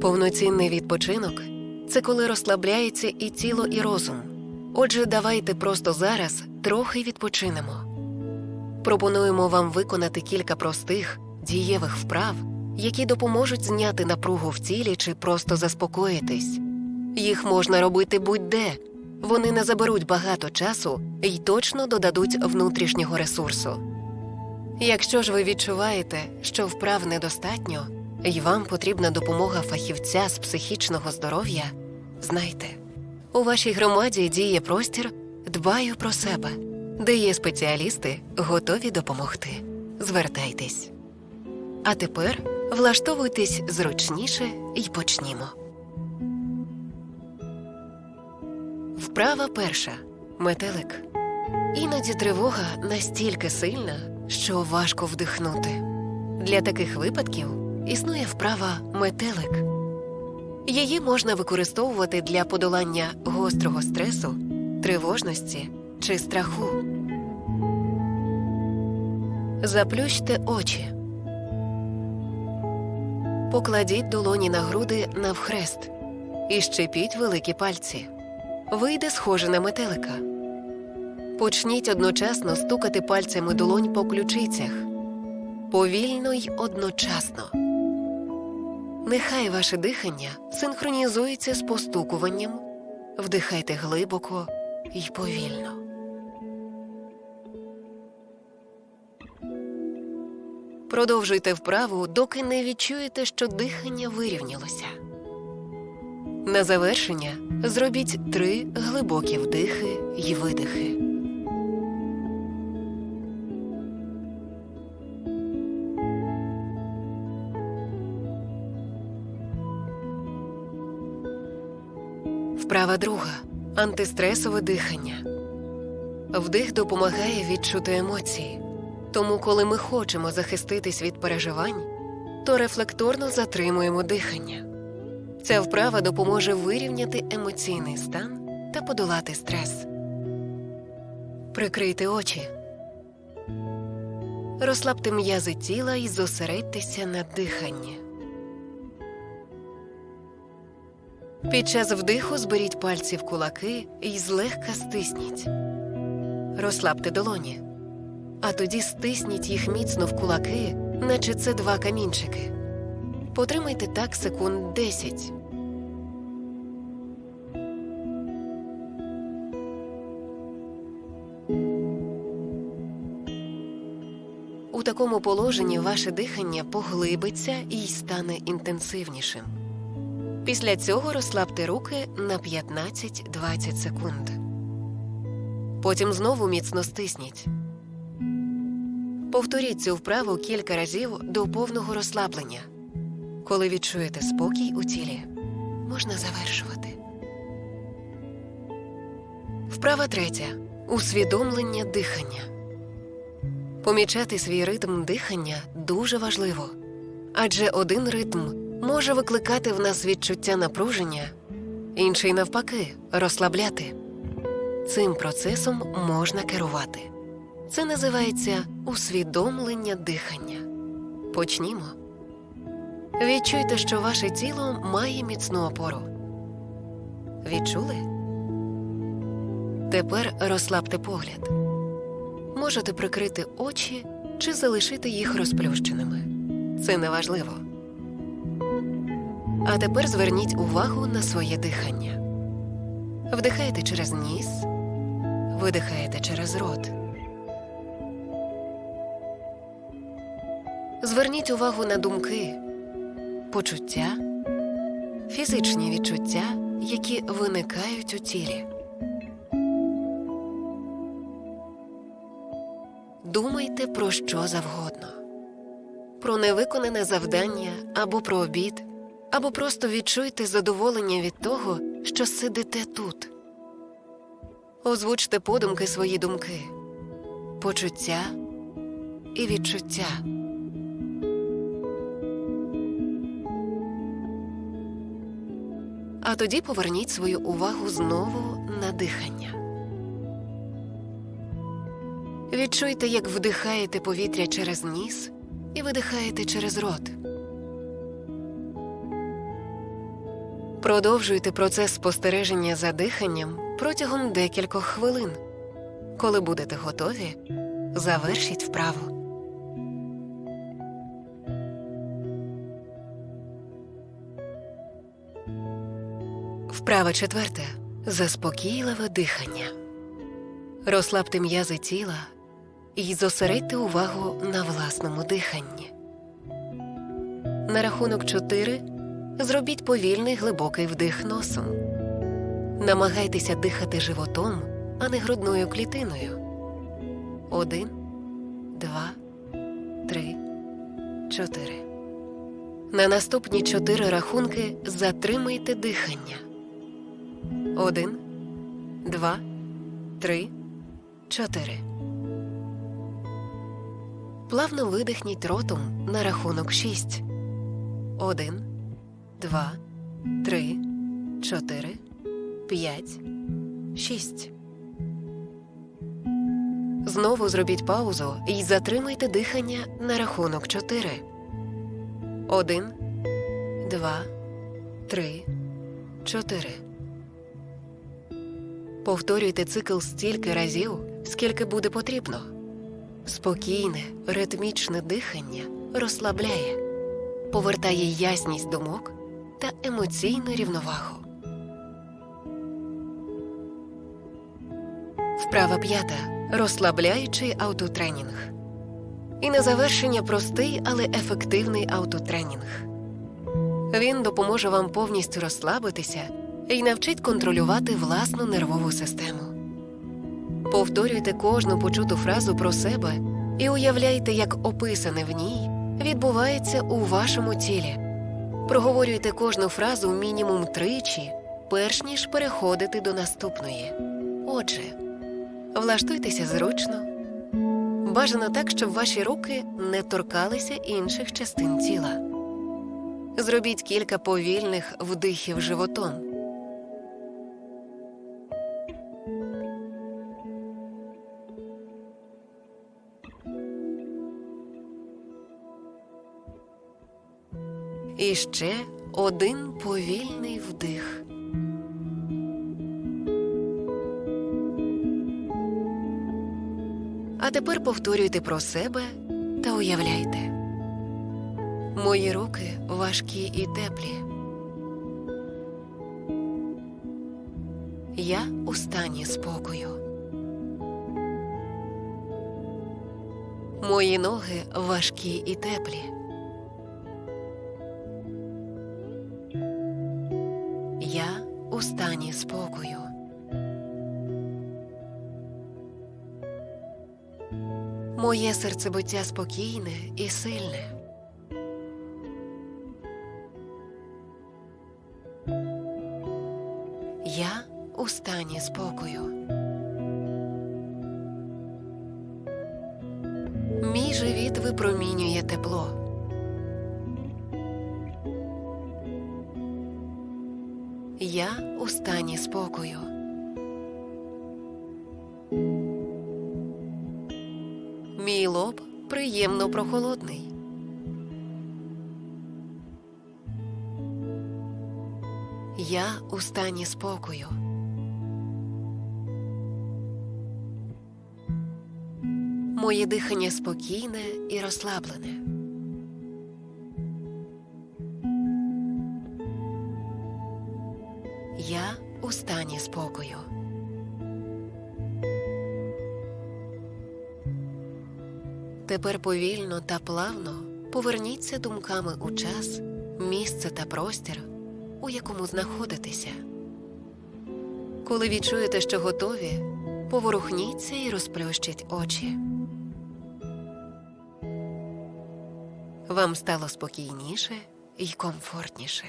Повноцінний відпочинок це коли розслабляється і тіло, і розум. Отже, давайте просто зараз трохи відпочинемо. Пропонуємо вам виконати кілька простих, дієвих вправ, які допоможуть зняти напругу в тілі чи просто заспокоїтись. Їх можна робити будь-де. Вони не заберуть багато часу і точно додадуть внутрішнього ресурсу. Якщо ж ви відчуваєте, що вправ недостатньо, і вам потрібна допомога фахівця з психічного здоров'я, знайте, у вашій громаді діє простір Дбаю про себе, де є спеціалісти, готові допомогти. Звертайтесь. А тепер влаштовуйтесь зручніше і почнімо. Вправа перша метелик. Іноді тривога настільки сильна, що важко вдихнути. Для таких випадків існує вправа метелик. Її можна використовувати для подолання гострого стресу, тривожності чи страху. Заплющте очі. Покладіть долоні на груди навхрест і щепіть великі пальці. Вийде схоже на метелика. Почніть одночасно стукати пальцями долонь по ключицях. Повільно й одночасно. Нехай ваше дихання синхронізується з постукуванням. Вдихайте глибоко і повільно. Продовжуйте вправу, доки не відчуєте, що дихання вирівнялося. На завершення зробіть три глибокі вдихи й видихи. Вправа друга антистресове дихання. Вдих допомагає відчути емоції. Тому, коли ми хочемо захиститись від переживань, то рефлекторно затримуємо дихання. Ця вправа допоможе вирівняти емоційний стан та подолати стрес. Прикрийте очі. Розслабте м'язи тіла і зосередьтеся на диханні. Під час вдиху зберіть пальці в кулаки і злегка стисніть. Розслабте долоні. А тоді стисніть їх міцно в кулаки, наче це два камінчики. Потримайте так секунд 10. У такому положенні ваше дихання поглибиться і стане інтенсивнішим. Після цього розслабте руки на 15-20 секунд. Потім знову міцно стисніть. Повторіть цю вправу кілька разів до повного розслаблення. Коли відчуєте спокій у тілі, можна завершувати. Вправа третя усвідомлення дихання. Помічати свій ритм дихання дуже важливо, адже один ритм може викликати в нас відчуття напруження, інший, навпаки, розслабляти. Цим процесом можна керувати. Це називається усвідомлення дихання. Почнімо. Відчуйте, що ваше тіло має міцну опору. Відчули? Тепер розслабте погляд. Можете прикрити очі чи залишити їх розплющеними. Це неважливо. А тепер зверніть увагу на своє дихання. Вдихаєте через ніс, видихаєте через рот. Зверніть увагу на думки, почуття, фізичні відчуття, які виникають у тілі. Думайте про що завгодно, про невиконане завдання або про обід, або просто відчуйте задоволення від того, що сидите тут. Озвучте подумки свої думки, почуття і відчуття. А тоді поверніть свою увагу знову на дихання. Відчуйте, як вдихаєте повітря через ніс і видихаєте через рот. Продовжуйте процес спостереження за диханням протягом декількох хвилин. Коли будете готові, завершіть вправу. Вправа четверта. Заспокійливе дихання. Розслабте м'язи тіла і зосередьте увагу на власному диханні. На рахунок 4 зробіть повільний глибокий вдих носом. Намагайтеся дихати животом, а не грудною клітиною. Один, два, три, чотири. На наступні чотири рахунки затримайте дихання. Один, два, три, чотири. Плавно видихніть ротом на рахунок шість. Один, два, три, чотири, п'ять, шість. Знову зробіть паузу і затримайте дихання на рахунок чотири. Один, два, три, чотири. Повторюйте цикл стільки разів, скільки буде потрібно. Спокійне, ритмічне дихання розслабляє, повертає ясність думок та емоційну рівновагу. Вправа п'ята. Розслабляючий аутотренінг. І на завершення простий, але ефективний аутотренінг. Він допоможе вам повністю розслабитися і навчить контролювати власну нервову систему. Повторюйте кожну почуту фразу про себе і уявляйте, як описане в ній відбувається у вашому тілі. Проговорюйте кожну фразу мінімум тричі, перш ніж переходити до наступної. Отже, влаштуйтеся зручно. Бажано так, щоб ваші руки не торкалися інших частин тіла. Зробіть кілька повільних вдихів животом. І ще один повільний вдих. А тепер повторюйте про себе та уявляйте. Мої руки важкі і теплі. Я у стані спокою. Мої ноги важкі і теплі. Моє серцебиття спокійне і сильне. Я у стані спокою. Мій живіт випромінює тепло. Я у стані спокою. Лоб приємно прохолодний. Я у стані спокою. Моє дихання спокійне і розслаблене. Я у стані спокою. Тепер повільно та плавно поверніться думками у час, місце та простір, у якому знаходитеся. Коли відчуєте, що готові, поворухніться і розплющіть очі. Вам стало спокійніше і комфортніше.